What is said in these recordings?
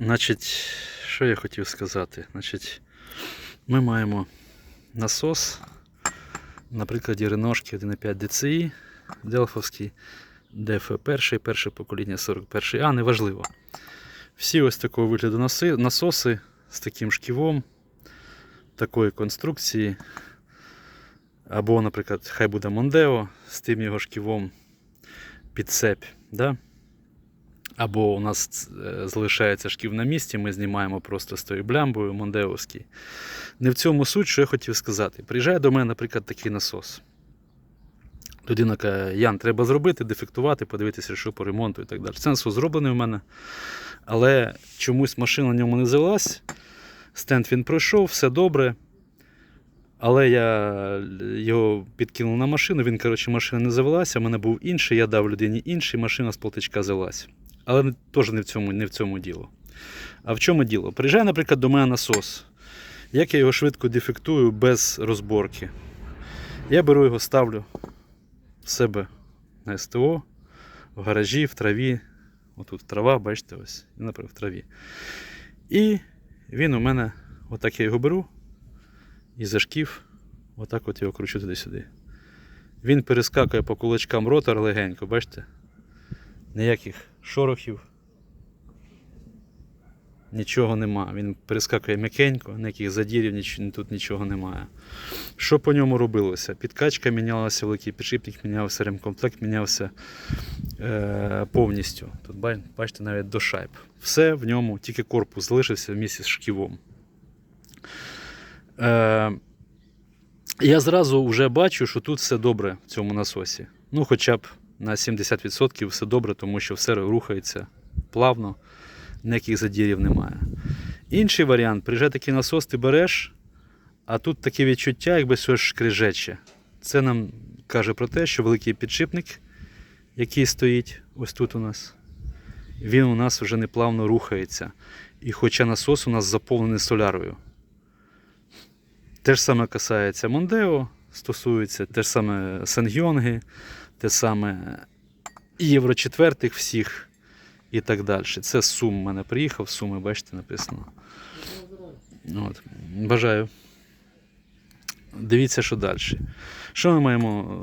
Значить, що я хотів сказати? Значить, ми маємо насос на прикладі Реношки 1.5 DCI Делфовський, ДФ перший, перше покоління 41 А, неважливо. Всі ось такого вигляду насоси з таким шківом, такої конструкції. Або, наприклад, хай буде Мондео з тим його шківом під цепь. Да? Або у нас е, залишається шків на місці, ми знімаємо просто з тою блямбою Мондеовський. Не в цьому суть, що я хотів сказати. Приїжджає до мене, наприклад, такий насос. Людина каже, Ян, треба зробити, дефектувати, подивитися, що по ремонту і так далі. Насос зроблений в мене. Але чомусь машина на ньому не завелась. Стенд він пройшов, все добре. Але я його підкинув на машину, він, коротше, машина не завелася, у мене був інший, я дав людині інший, машина з полтичка завелась. Але теж не в цьому, не в цьому діло. А в чому діло? Приїжджає, наприклад, до мене насос. Як я його швидко дефектую без розборки? Я беру його, ставлю в себе на СТО, в гаражі, в траві. Отут трава, бачите, ось, наприклад, в траві. І він у мене, отак я його беру, і за шків, отак от його кручу туди-сюди. Він перескакує по кулачкам ротор легенько, бачите? Ніяких шорохів. Нічого нема. Він перескакує м'якенько, ніяких задірів, тут нічого немає. Що по ньому робилося? Підкачка мінялася, великий підшипник мінявся, ремкомплект мінявся е- повністю. Тут бачите навіть до шайб. Все в ньому, тільки корпус залишився в місці з шківом. Е- я зразу вже бачу, що тут все добре в цьому насосі. Ну, хоча б на 70% все добре, тому що все рухається плавно, ніяких задірів немає. Інший варіант, приїжджає такий насос, ти береш, а тут таке відчуття, якби щось шкрижече. Це нам каже про те, що великий підшипник, який стоїть ось тут у нас, він у нас вже неплавно рухається. І хоча насос у нас заповнений солярою. Те ж саме касається Мондео, стосується те ж саме Сангйонги, те саме Євро 4 всіх і так далі. Це Сум мене приїхав, Суми, бачите, написано. От. Бажаю. Дивіться, що далі. Що ми маємо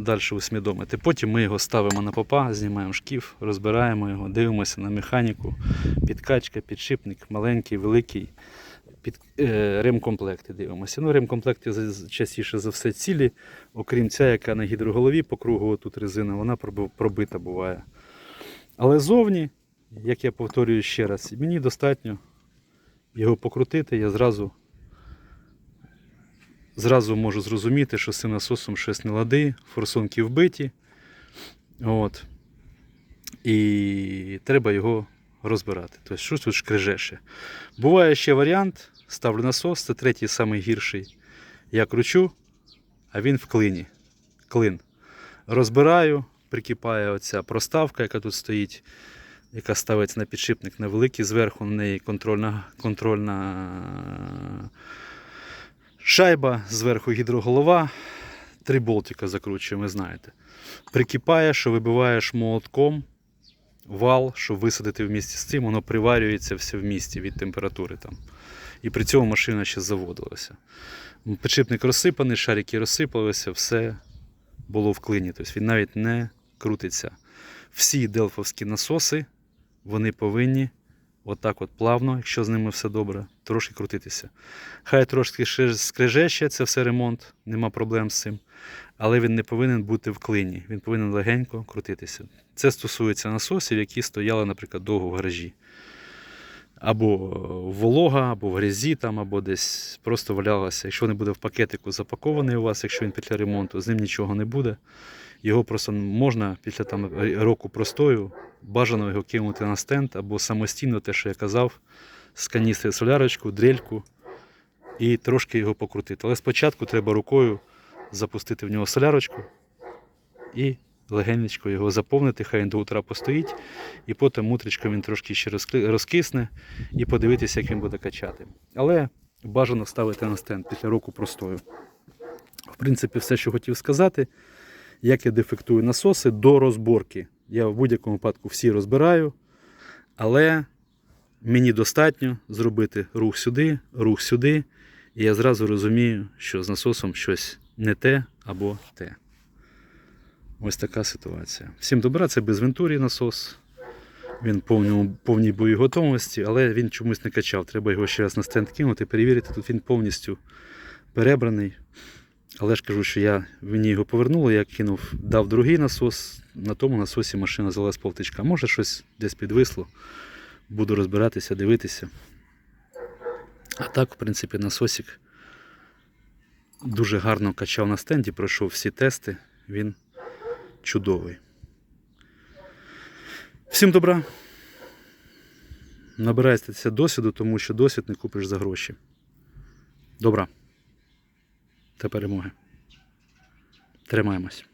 далі усвідомити? Потім ми його ставимо на попа, знімаємо шкіф, розбираємо його, дивимося на механіку, підкачка, підшипник, маленький, великий, під, е, ремкомплекти дивимося. Ну, ремкомплекти частіше за все цілі, окрім ця, яка на гідроголові по кругу тут резина, вона пробита буває. Але зовні, як я повторюю ще раз, мені достатньо його покрутити, я зразу, зразу можу зрозуміти, що з цим насосом щось не лади, форсунки вбиті. От. І треба його розбирати. Тобто, щось тут шкрежеше. Буває ще варіант, ставлю насос, це третій самий гірший. Я кручу, а він в клині. Клин. Розбираю, прикипає оця проставка, яка тут стоїть, яка ставиться на підшипник невеликий, зверху на неї контрольна, контрольна шайба, зверху гідроголова, три болтика закручуємо, ви знаєте. Прикипає, що вибиваєш молотком вал, щоб висадити в місті з цим, воно приварюється все в місті від температури там. І при цьому машина ще заводилася. Підшипник розсипаний, шарики розсипалися, все було в клині. Тобто він навіть не крутиться. Всі делфовські насоси вони повинні отак от плавно, якщо з ними все добре, трошки крутитися. Хай трошки ще скрежеще, це все ремонт, нема проблем з цим. Але він не повинен бути в клині, він повинен легенько крутитися. Це стосується насосів, які стояли, наприклад, довго в гаражі. Або волога, або в грязі, там, або десь просто валялося. Якщо не буде в пакетику запакований у вас, якщо він після ремонту, з ним нічого не буде. Його просто можна після там, року простою, бажано його кинути на стенд або самостійно, те, що я казав, з каністри солярочку, дрельку і трошки його покрутити. Але спочатку треба рукою запустити в нього солярочку і легенечко його заповнити, хай він до утра постоїть, і потім утречко він трошки ще розкисне і подивитися, як він буде качати. Але бажано ставити на стенд після року простою. В принципі, все, що хотів сказати, як я дефектую насоси до розборки. Я в будь-якому випадку всі розбираю, але мені достатньо зробити рух сюди, рух сюди, і я зразу розумію, що з насосом щось не те або те. Ось така ситуація. Всім добра, це без вентурі насос. Він в повному, повній боєготовності, але він чомусь не качав. Треба його ще раз на стенд кинути, перевірити. Тут він повністю перебраний. Але ж кажу, що я мені його повернули, я кинув, дав другий насос. На тому насосі машина залез полтичка. Може щось десь підвисло. Буду розбиратися, дивитися. А так, в принципі, насосик дуже гарно качав на стенді, пройшов всі тести. Він чудовий. Всім добра. Набирайтеся досвіду, тому що досвід не купиш за гроші. Добра. Та перемоги. Тримаємось.